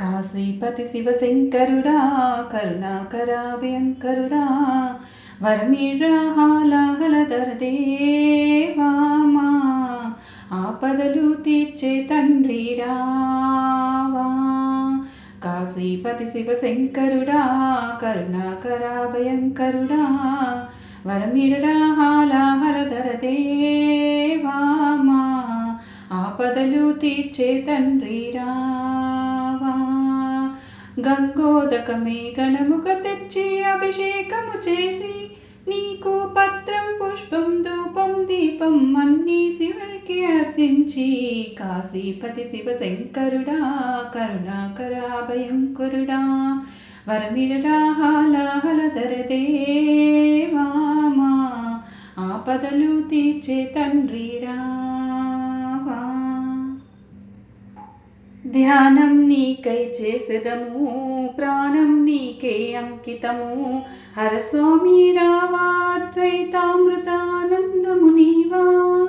కాశీపతి శివశంకరుడా కరుణాకరా భయంకరుడా వరమిడ్రాహాలహలధర దేవామా ఆపదలు తీర్చే తండ్రి రావా. కాశీపతి శివశంకరుడా కరుణాకరా భయంకరుడా వరమిడ్రాహాలహలధర దేవామా ఆపదలు తీర్చే తండ్రి రావా గంగోదకమే గణముక తెచ్చి అభిషేకము చేసి నీకు పత్రం పుష్పం ధూపం దీపం అన్నీ శివునికి అర్పించి కాశీపతి శివశంకరుడా కరుణాకరా భయంకరుడా వరమిడరాహాలహలధరదేవామా ఆపదలు తీర్చే తండ్రిరా. ధ్యానం నీకై చేసెదము ప్రాణం నీకే అంకితము. హరస్వామి రావా అద్వైతామృతానందము నీవా.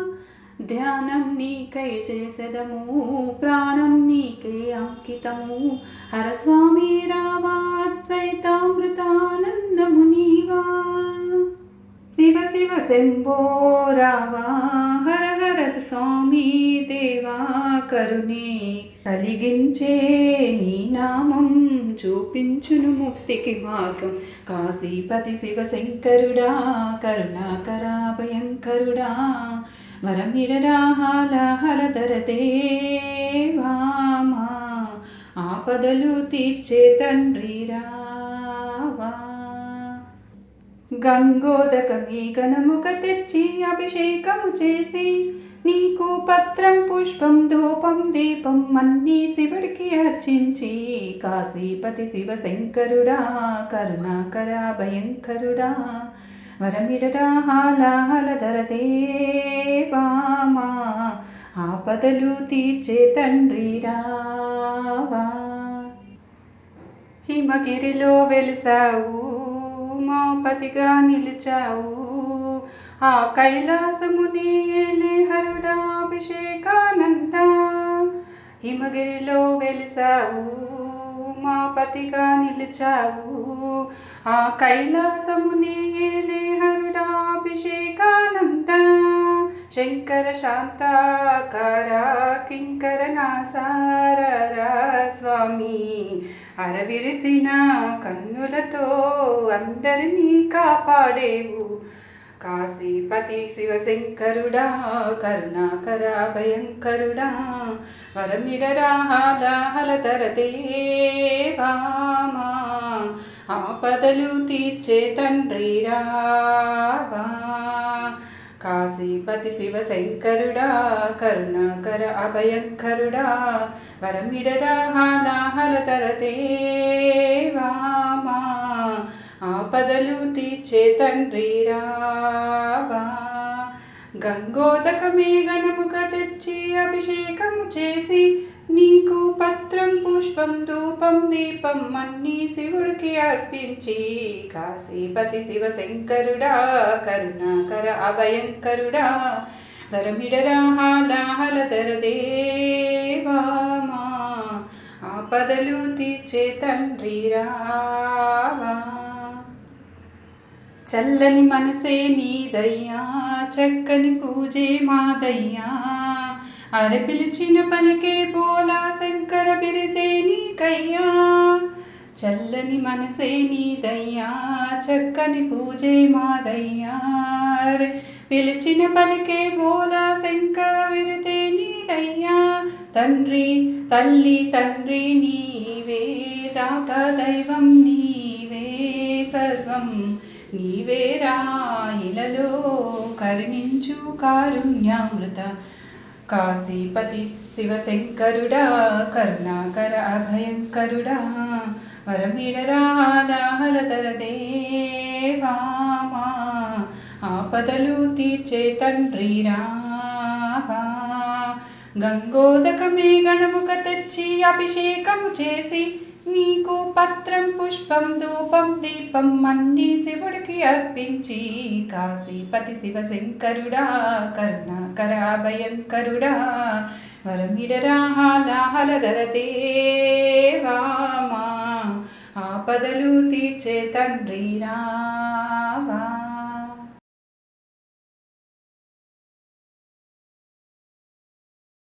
ధ్యానం నీకై చేసెదము ప్రాణం నీకే అంకితము. హరస్వామి రావా అద్వైతామృతానందము నీవా. శివ శివ శంభో రావా హర హర స్వామి దేవా. కరుణే కలిగించే నీ నామం చూపించును ముక్తికి మార్గం. కాశీపతి శివశంకరుడా కరుణాకరా భయంకరుడా వరమిరరాహాలహలధర దేవామా ఆపదలు తీర్చే తండ్రి రావా. గంగోదకమే గణముక తెచ్చి అభిషేకము చేసి నీకు పత్రం పుష్పం ధూపం దీపం అన్నీ శివుడికి అర్చించి కాశీపతి శివశంకరుడా కరుణాకరా భయంకరుడా. వరమిడరాహాలహలధర దేవామా ఆపదలు తీర్చే తండ్రి రావా. హిమగిరిలో వెలిసావు మోపతిగా నిలిచావు ఆ కైలాసమునియేలే హరుడాభిషేకానంద. హిమగిరిలో వెలిసావు మాపతిగా నిలిచావు. ఆ కైలాసమునియేలే హరుడాభిషేకానంద. శంకర శాంతాకార కింకర నాసార స్వామి. అరవిరిసిన కన్నులతో అందరినీ కాపాడేవు. కాశీపతి శివశంకరుడా కరుణాకర భయంకరుడా వరమిడరాహాలహలధర దేవామా ఆపదలు తీర్చే తండ్రి రావా కాశీపతి శివశంకరుడా కరుణాకర అభయంకరుడా వరమిడరాహాలహలధర దేవామా ఆపదలు తీర్చే తండ్రి రావా. గంగోదకమే గణముగా తెచ్చి అభిషేకము చేసి నీకు పత్రం పుష్పం ధూపం దీపం అన్నీ శివుడికి అర్పించి కాశీపతి శివశంకరుడా కరుణాకర అభయంకరుడా వరమిడరాహాలహలధర దేవామా ఆపదలు తీర్చే తండ్రి రావా. చల్లని మనసే నీదయ్యా చక్కని పూజే మాదయ్యా. అర పిలిచిన పలికే పోలా శంకర బిరితే నీకయ్యా. చల్లని మనసే నీదయ్యా చక్కని పూజే మాదయ్యా. అరె పిలిచిన పలికే పోలా శంకర విరితే నీదయ్యా. తండ్రి తల్లి తండ్రి నీవే దాత దైవం నీవే సర్వం నీవేరా ఇలలో కరుణించు కారుణ్యామృత. కాశీపతి శివశంకరుడా కరుణాకర అభయంకరుడా వరమిడరాహలధర దేవామా ఆపదలు తీర్చే తండ్రి రావా గంగోదకమే గణముక తెచ్చి అభిషేకము చేసి నీకు పత్రం పుష్పం ధూపం దీపం అన్ని శివుడికి అర్పించి కాశీపతి శివశంకరుడా కరుణాకరా భయంకరుడా వరమిడరా ఆపదలు తీర్చే తండ్రి రావా.